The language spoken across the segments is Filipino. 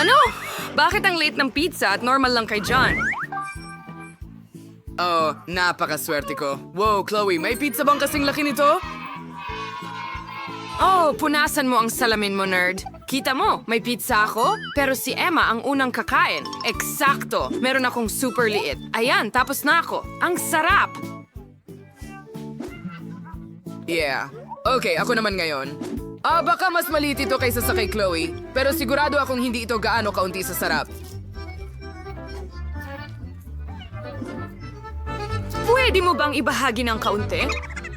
Ano? Bakit ang late ng pizza at normal lang kay John? Oh, napakaswerte ko. Wow, Chloe, may pizza bang kasing laki nito? Oh, punasan mo ang salamin mo, nerd. Kita mo, may pizza ako, pero si Emma ang unang kakain. Eksakto, meron akong super liit. Ayan, tapos na ako. Ang sarap! Yeah. Okay, ako naman ngayon. Ah, baka mas maliit ito kaysa sa kay Chloe, pero sigurado akong hindi ito gaano kaunti sa sarap. Pwede mo bang ibahagi ng kaunti?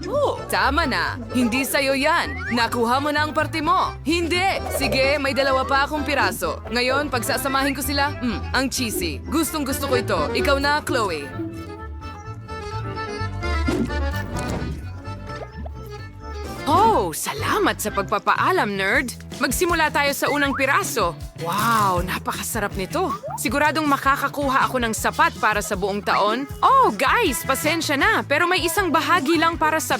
Oh, tama na. Hindi sa'yo yan. Nakuha mo na ang parte mo. Hindi. Sige, may dalawa pa akong piraso. Ngayon, pagsasamahin ko sila, mm, ang cheesy. Gustong gusto ko ito. Ikaw na, Chloe. Oh, salamat sa pagpapaalam, nerd. Magsimula tayo sa unang piraso. Wow, napakasarap nito. Siguradong makakakuha ako ng sapat para sa buong taon. Oh, guys, pasensya na, pero may isang bahagi lang para sa...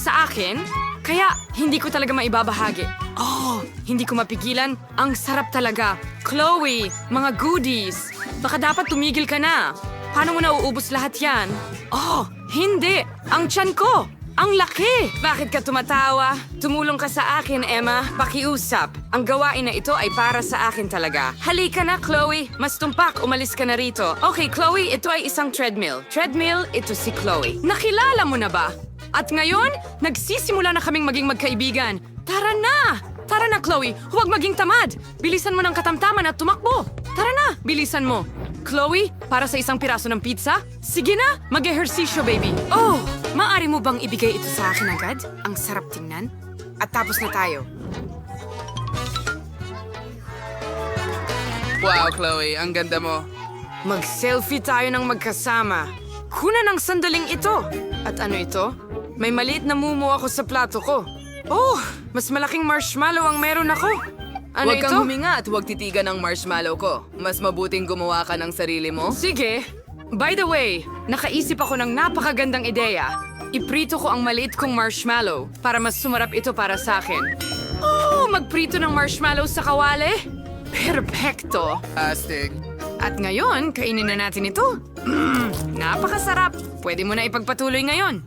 Sa akin? Kaya hindi ko talaga maibabahagi. Oh, hindi ko mapigilan. Ang sarap talaga. Chloe, mga goodies. Baka dapat tumigil ka na. Paano mo nauubos lahat yan? Oh, hindi. Ang tiyan ko. Ang laki! Bakit ka tumatawa? Tumulong ka sa akin, Emma. Pakiusap. Ang gawain na ito ay para sa akin talaga. Halika na, Chloe. Mas tumpak, umalis ka na rito. Okay, Chloe, ito ay isang treadmill. Treadmill, ito si Chloe. Nakilala mo na ba? At ngayon, nagsisimula na kaming maging magkaibigan. Tara na! Tara na, Chloe! Huwag maging tamad! Bilisan mo ng katamtaman at tumakbo! Tara na! Bilisan mo! Chloe, para sa isang piraso ng pizza? Sige na! Mag-ehersisyo, baby! Oh! Maari mo bang ibigay ito sa akin agad? Ang sarap tingnan. At tapos na tayo. Wow, Chloe, ang ganda mo. Mag-selfie tayo ng magkasama. Kuna ng sandaling ito. At ano ito? May maliit na mumu ako sa plato ko. Oh, mas malaking marshmallow ang meron ako. Ano huwag ito? kang huminga at huwag titigan ng marshmallow ko. Mas mabuting gumawa ka ng sarili mo. Sige. By the way, nakaisip ako ng napakagandang ideya. Iprito ko ang maliit kong marshmallow para mas sumarap ito para sa akin. Oh, magprito ng marshmallow sa kawali? Perfecto! Astig. At ngayon, kainin na natin ito. Mm, napakasarap. Pwede mo na ipagpatuloy ngayon.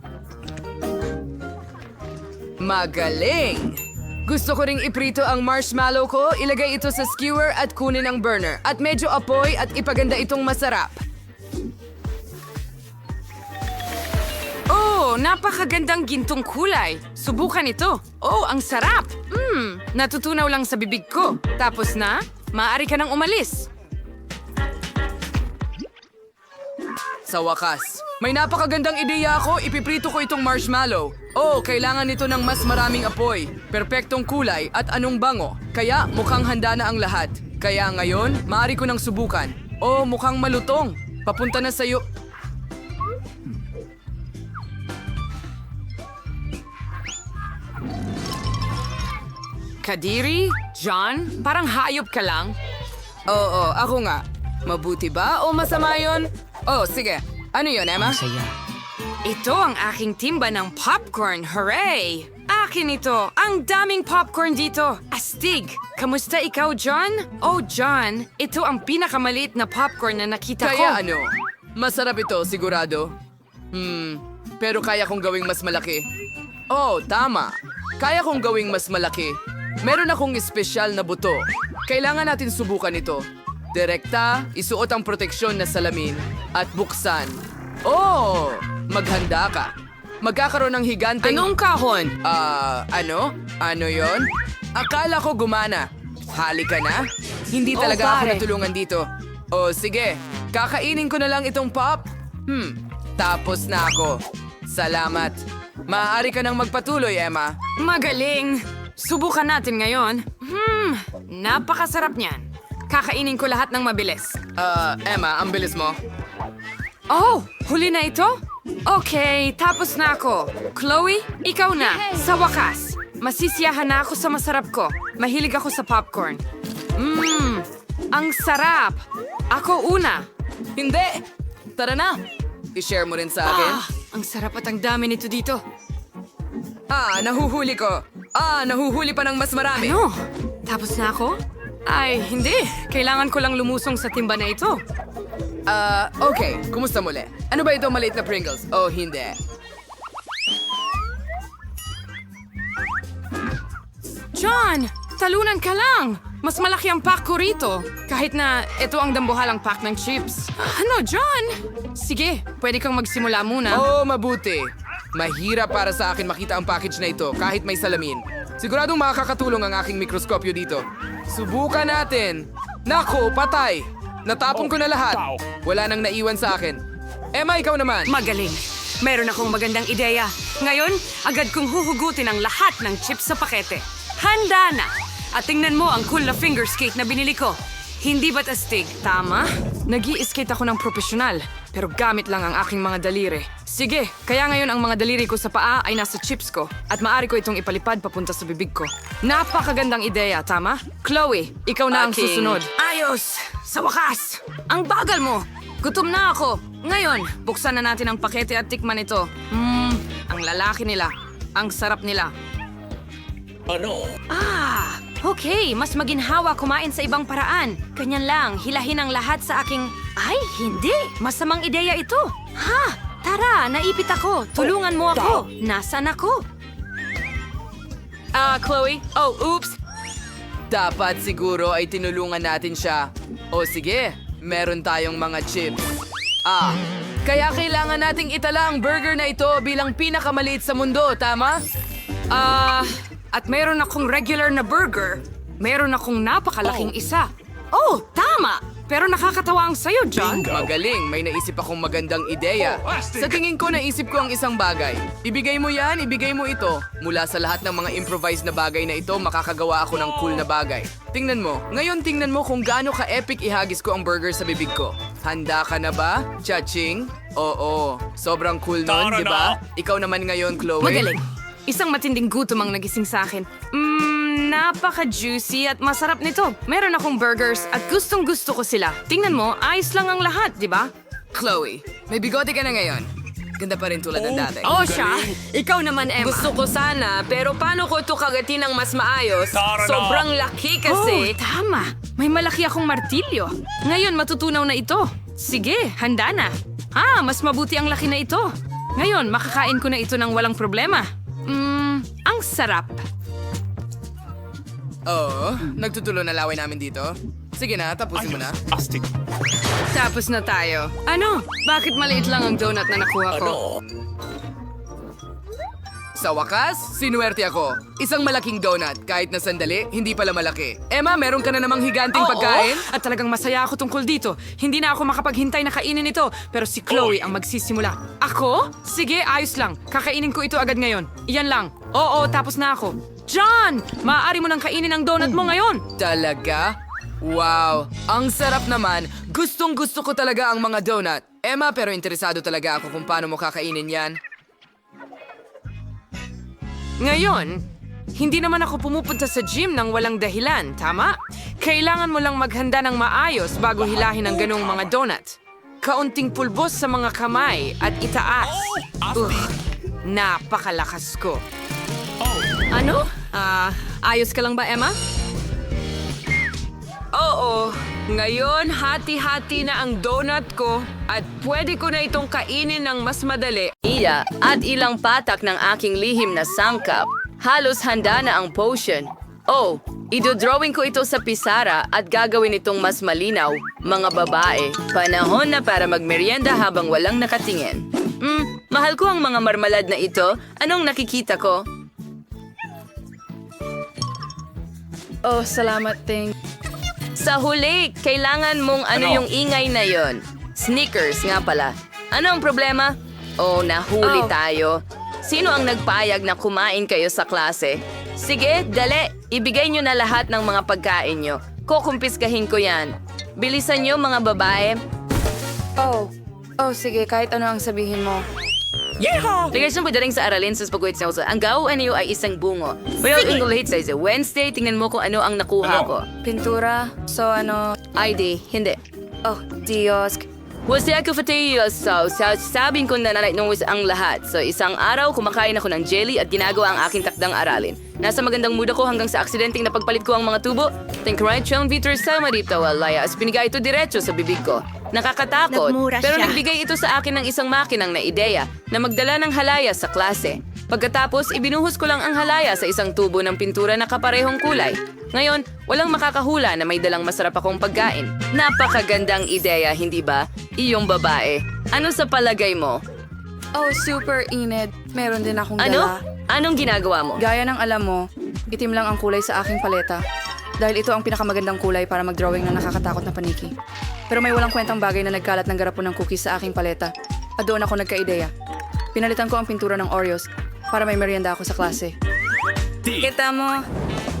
Magaling! Gusto ko ring iprito ang marshmallow ko, ilagay ito sa skewer at kunin ang burner. At medyo apoy at ipaganda itong masarap. Oh, napakagandang gintong kulay. Subukan ito. Oh, ang sarap. Mmm, natutunaw lang sa bibig ko. Tapos na, maaari ka nang umalis. Sa wakas, may napakagandang ideya ako, ipiprito ko itong marshmallow. Oh, kailangan nito ng mas maraming apoy, perpektong kulay at anong bango. Kaya mukhang handa na ang lahat. Kaya ngayon, maaari ko nang subukan. Oh, mukhang malutong. Papunta na sa'yo. Kadiri? John? Parang hayop ka lang. Oo, ako nga. Mabuti ba o masama yon? Oh, sige. Ano yon, Emma? Ito ang aking timba ng popcorn. Hooray! Akin ito. Ang daming popcorn dito. Astig. Kamusta ikaw, John? Oh, John. Ito ang pinakamaliit na popcorn na nakita ko. Kaya ano? Masarap ito, sigurado. Hmm, pero kaya kong gawing mas malaki. Oh, tama. Kaya kong gawing mas malaki. Meron akong espesyal na buto. Kailangan natin subukan ito. Direkta, isuot ang proteksyon na salamin, at buksan. Oh, maghanda ka. Magkakaroon ng higanteng... Anong kahon? Ah, ano? Ano yon? Akala ko gumana. Hali ka na? Hindi Oh, talaga ako pare. natulungan dito. O sige, kakainin ko na lang itong pop. Hmm, tapos na ako. Salamat. Maaari ka nang magpatuloy, Emma. Magaling! Subukan natin ngayon. Hmm, napakasarap niyan. Kakainin ko lahat ng mabilis. Ah, Emma, ang bilis mo. Oh, huli na ito? Okay, tapos na ako. Chloe, ikaw na. Sa wakas, masisiyahan na ako sa masarap ko. Mahilig ako sa popcorn. Mmm, ang sarap. Ako una. Hindi! Tara na! I-share mo rin sa akin. Ah, ang sarap at ang dami nito dito. Ah, nahuhuli ko. Ah, nahuhuli pa ng mas marami. Ano? Tapos na ako? Ay, hindi. Kailangan ko lang lumusong sa timba na ito. Ah, okay. Kumusta muli? Ano ba ito maliit na Pringles? Oh, hindi. John! Talunan ka lang! Mas malaki ang pack ko rito. Kahit na ito ang dambuhalang pack ng chips. Ano, John? Sige, pwede kang magsimula muna. Oh, mabuti. Mahirap para sa akin makita ang package na ito kahit may salamin. Siguradong makakatulong ang aking mikroskopyo dito. Subukan natin. Nako, patay. Natapon ko na lahat. Wala nang naiwan sa akin. Emma, ikaw naman. Magaling. Meron akong magandang ideya. Ngayon, agad kong huhugutin ang lahat ng chips sa pakete. Handa na! At tingnan mo ang cool na finger skate na binili ko. Hindi ba't astig? Tama? nag skate ako ng profesional, pero gamit lang ang aking mga daliri. Sige, kaya ngayon ang mga daliri ko sa paa ay nasa chips ko at maaari ko itong ipalipad papunta sa bibig ko. Napakagandang ideya, tama? Chloe, ikaw na ang Aking- susunod. Ayos! Sa wakas! Ang bagal mo! Gutom na ako. Ngayon, buksan na natin ang pakete at tikman ito. Mmm, ang lalaki nila. Ang sarap nila. Ah, okay. Mas maginhawa kumain sa ibang paraan. Ganyan lang, hilahin ang lahat sa aking... Ay, hindi. Masamang ideya ito. Ha? Tara, naipit ako. Tulungan mo ako. Nasaan ako? Ah, Chloe? Oh, oops. Dapat siguro ay tinulungan natin siya. O sige, meron tayong mga chips. Ah, kaya kailangan nating itala ang burger na ito bilang pinakamaliit sa mundo, tama? Ah, at meron akong regular na burger. Meron akong napakalaking isa. Oh, tama! Pero nakakatawa ang sayo, John. Magaling, may naisip akong magandang ideya. Sa tingin ko, naisip ko ang isang bagay. Ibigay mo yan, ibigay mo ito. Mula sa lahat ng mga improvised na bagay na ito, makakagawa ako ng cool na bagay. Tingnan mo, ngayon tingnan mo kung gaano ka-epic ihagis ko ang burger sa bibig ko. Handa ka na ba, Chaching? Oo, sobrang cool nun, di ba? Ikaw naman ngayon, Chloe. Magaling. Isang matinding gutom ang nagising sa akin. Mmm, napaka-juicy at masarap nito. Meron akong burgers at gustong gusto ko sila. Tingnan mo, ayos lang ang lahat, di ba? Chloe, may bigote ka na ngayon. Ganda pa rin tulad ng dati. Oh, siya? Ikaw naman, Emma. Gusto ko sana, pero paano ko ito kagatin ng mas maayos? Tara na. Sobrang laki kasi. Oh, tama. May malaki akong martilyo. Ngayon, matutunaw na ito. Sige, handa na. Ah, mas mabuti ang laki na ito. Ngayon, makakain ko na ito ng walang problema. Mmm, ang sarap. Oo, nagtutulo na laway namin dito. Sige na, tapusin mo na. Astig. Tapos na tayo. Ano? Bakit maliit lang ang donut na nakuha ko? Sa wakas, sinuwerte ako. Isang malaking donut, kahit na sandali, hindi pala malaki. Emma, meron ka na namang higanting Oo, pagkain? At talagang masaya ako tungkol dito. Hindi na ako makapaghintay na kainin ito, pero si Chloe ang magsisimula. Ako? Sige, ayos lang. Kakainin ko ito agad ngayon. Iyan lang. Oo, tapos na ako. John! Maaari mo nang kainin ang donut mo ngayon. Talaga? Wow, ang sarap naman. Gustong gusto ko talaga ang mga donut. Emma, pero interesado talaga ako kung paano mo kakainin yan. Ngayon, hindi naman ako pumupunta sa gym ng walang dahilan, tama? Kailangan mo lang maghanda ng maayos bago hilahin ang ganong mga donut. Kaunting pulbos sa mga kamay at itaas. Ugh, napakalakas ko. Ano? Ah, ayos ka lang ba, Emma? Oo, ngayon hati-hati na ang donut ko at pwede ko na itong kainin ng mas madali. iya at ilang patak ng aking lihim na sangkap. Halos handa na ang potion. Oh, idodrawing ko ito sa pisara at gagawin itong mas malinaw. Mga babae, panahon na para magmerienda habang walang nakatingin. Hmm, mahal ko ang mga marmalad na ito. Anong nakikita ko? Oh, salamat, Ting. Sa huli, kailangan mong ano, Ano? yung ingay na yon. Sneakers nga pala. Ano ang problema? Oh, nahuli Oh. tayo. Sino ang nagpayag na kumain kayo sa klase? Sige, dali. Ibigay nyo na lahat ng mga pagkain nyo. Kukumpiskahin ko yan. Bilisan nyo mga babae. Oh. Oh, sige. Kahit ano ang sabihin mo. Ligasyon pagdating sa aralin sa pagkuit sa. Ang gawin niyo ay isang bungo. Pero ang hit sa isa. Wednesday, tingnan mo kung ano ang nakuha ko. Pintura. So, ano... ID, hindi. Oh, Diyos. Wasi ako fatay so, sa sabing ko na nanay nung ang lahat. So isang araw kumakain ako ng jelly at ginagawa ang aking takdang aralin. Nasa magandang mood ako hanggang sa aksidenteng napagpalit ko ang mga tubo. Think right, Chong Victor Sama dito, Alaya. As pinigay ito diretso sa bibig ko. Nakakatakot. Nagmura pero siya. nagbigay ito sa akin ng isang makinang na ideya na magdala ng halaya sa klase. Pagkatapos, ibinuhos ko lang ang halaya sa isang tubo ng pintura na kaparehong kulay. Ngayon, walang makakahula na may dalang masarap akong pagkain. Napakagandang ideya, hindi ba? Iyong babae. Ano sa palagay mo? Oh, super init. Meron din akong Ano? dala. Anong ginagawa mo? Gaya ng alam mo, itim lang ang kulay sa aking paleta. Dahil ito ang pinakamagandang kulay para mag-drawing ng nakakatakot na paniki. Pero may walang kwentang bagay na nagkalat ng garapon ng cookies sa aking paleta. At doon ako nagka-ideya. Pinalitan ko ang pintura ng Oreos para may merienda ako sa klase. Kita mo?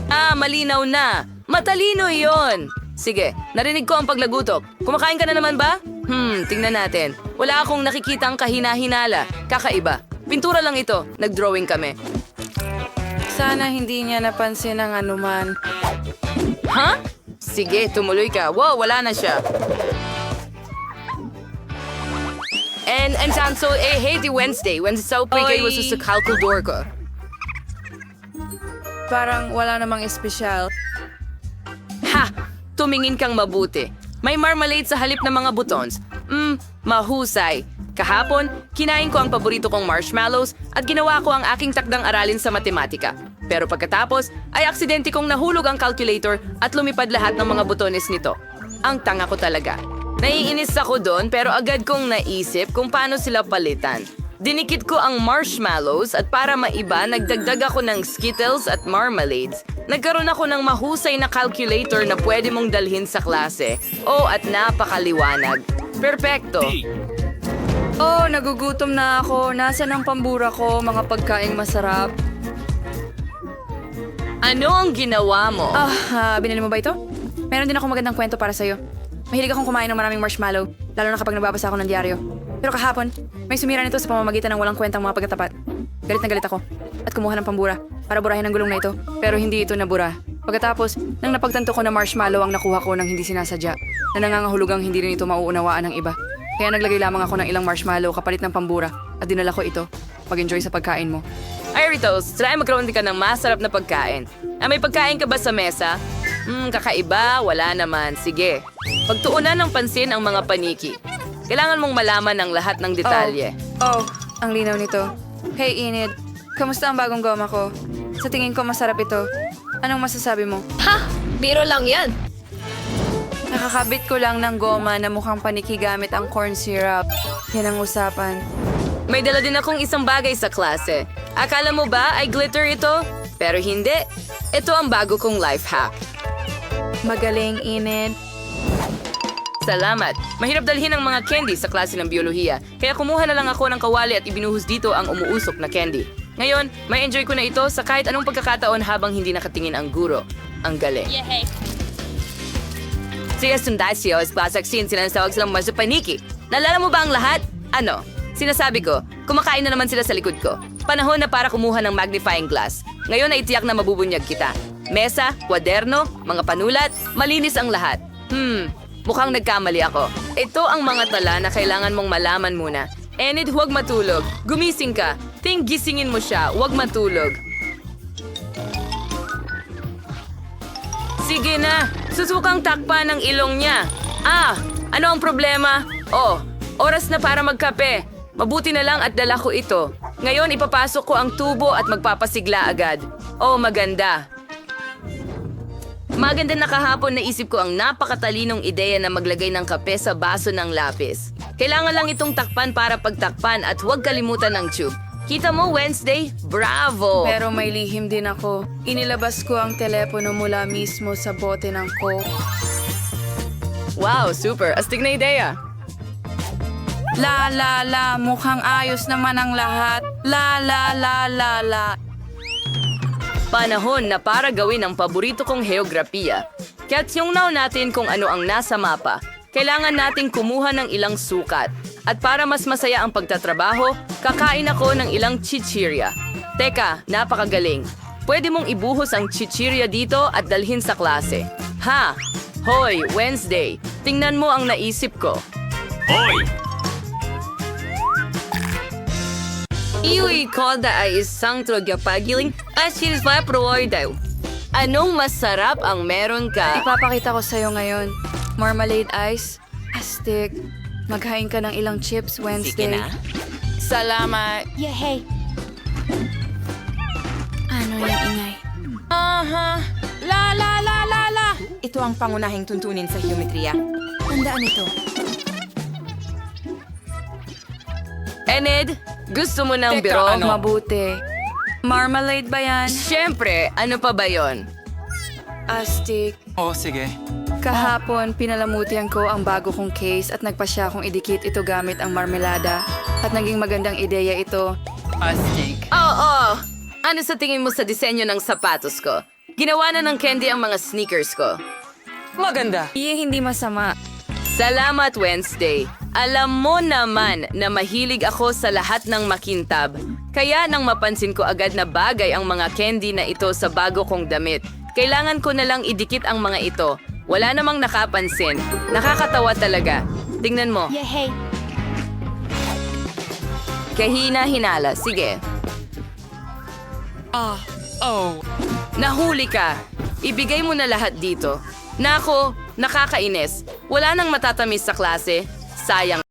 Ah, malinaw na. Matalino yon. Sige, narinig ko ang paglagutok. Kumakain ka na naman ba? Hmm, tingnan natin. Wala akong nakikitang kahina-hinala. Kakaiba. Pintura lang ito. Nag-drawing kami. Sana hindi niya napansin ang anuman. Ha? Sige, tumuloy ka. Wow, wala na siya. And, and so, eh, happy Wednesday. Wednesday sa upigay was sa kalkuldor ko. Parang wala namang espesyal. Ha! Tumingin kang mabuti. May marmalade sa halip ng mga butons. Mmm, mahusay. Kahapon, kinain ko ang paborito kong marshmallows at ginawa ko ang aking takdang aralin sa matematika. Pero pagkatapos, ay aksidente kong nahulog ang calculator at lumipad lahat ng mga butones nito. Ang tanga ko talaga. Naiinis ako doon pero agad kong naisip kung paano sila palitan. Dinikit ko ang marshmallows at para maiba, nagdagdag ako ng Skittles at marmalades. Nagkaroon ako ng mahusay na calculator na pwede mong dalhin sa klase. Oh, at napakaliwanag. Perpekto. Oh, nagugutom na ako. Nasaan ang pambura ko, mga pagkaing masarap? Ano ang ginawa mo? Ah, ah, binili mo ba ito? Meron din akong magandang kwento para sa'yo. Mahilig akong kumain ng maraming marshmallow, lalo na kapag nagbabasa ako ng diaryo. Pero kahapon, may sumira nito sa pamamagitan ng walang kwentang mga pagkatapat. Galit na galit ako at kumuha ng pambura para burahin ang gulong na ito, pero hindi ito nabura. Pagkatapos, nang napagtanto ko na marshmallow ang nakuha ko nang hindi sinasadya, na nangangahulugang hindi rin ito mauunawaan ng iba. Kaya naglagay lamang ako ng ilang marshmallow kapalit ng pambura at dinala ko ito. Pag-enjoy sa pagkain mo. Ay, Ritos, try magkaroon ka ng masarap na pagkain. Ah, may pagkain ka ba sa mesa? Hmm, kakaiba, wala naman. Sige. Pagtuunan ng pansin ang mga paniki. Kailangan mong malaman ang lahat ng detalye. Oh, oh, ang linaw nito. Hey, Enid. Kamusta ang bagong goma ko? Sa tingin ko masarap ito. Anong masasabi mo? Ha! Biro lang yan. Nakakabit ko lang ng goma na mukhang paniki gamit ang corn syrup. Yan ang usapan. May dala din akong isang bagay sa klase. Akala mo ba ay glitter ito? Pero hindi. Ito ang bago kong life hack. Magaling, Enid. Salamat. Mahirap dalhin ang mga candy sa klase ng biolohiya, kaya kumuha na lang ako ng kawali at ibinuhos dito ang umuusok na candy. Ngayon, may enjoy ko na ito sa kahit anong pagkakataon habang hindi nakatingin ang guro. Ang galing. Sige, Sundasio, Spasaksin, sinasawag silang Mazupaniki. Nalala mo ba ang lahat? Ano? Sinasabi ko, kumakain na naman sila sa likod ko. Panahon na para kumuha ng magnifying glass. Ngayon ay tiyak na mabubunyag kita. Mesa, kwaderno, mga panulat, malinis ang lahat. Hmm, mukhang nagkamali ako. Ito ang mga tala na kailangan mong malaman muna. Enid, huwag matulog. Gumising ka. Ting gisingin mo siya, huwag matulog. Sige na, susukang takpan ng ilong niya. Ah, ano ang problema? Oh, oras na para magkape. Mabuti na lang at dala ko ito. Ngayon ipapasok ko ang tubo at magpapasigla agad. Oh, maganda. Maganda na kahapon naisip ko ang napakatalinong ideya na maglagay ng kape sa baso ng lapis. Kailangan lang itong takpan para pagtakpan at huwag kalimutan ng tube. Kita mo Wednesday? Bravo! Pero may lihim din ako. Inilabas ko ang telepono mula mismo sa bote ng Coke. Wow, super! Astig na ideya! La la la, mukhang ayos naman ang lahat. La la la la la. Panahon na para gawin ang paborito kong heograpiya. Kaya't yung natin kung ano ang nasa mapa, kailangan nating kumuha ng ilang sukat. At para mas masaya ang pagtatrabaho, kakain ako ng ilang chichirya. Teka, napakagaling. Pwede mong ibuhos ang chichirya dito at dalhin sa klase. Ha! Hoy, Wednesday, tingnan mo ang naisip ko. Iwi ko da ay isang trogapagiling at sinisma daw. Anong masarap ang meron ka? Ipapakita ko sa'yo ngayon. Marmalade ice, astig. Maghain ka ng ilang chips Wednesday. Salamat. Ano yung ingay? Aha! La la la la la! Ito ang pangunahing tuntunin sa geometriya. Tandaan ito. Enid, gusto mo ng biro? Mabuti. Marmalade ba yan? Siyempre, ano pa ba yon? Astig. Oh, sige. Kahapon, pinalamutian ko ang bago kong case at nagpasya kong idikit ito gamit ang marmelada. At naging magandang ideya ito. Astig. Oo! Ano sa tingin mo sa disenyo ng sapatos ko? Ginawa na ng candy ang mga sneakers ko. Maganda. Iye, hindi masama. Salamat, Wednesday. Alam mo naman na mahilig ako sa lahat ng makintab. Kaya nang mapansin ko agad na bagay ang mga candy na ito sa bago kong damit, kailangan ko na lang idikit ang mga ito. Wala namang nakapansin. Nakakatawa talaga. Tingnan mo. Kahina-hinala. Sige. Ah, oh. Nahuli ka. Ibigay mo na lahat dito. Nako, nakakainis. Wala nang matatamis sa klase. Sayang.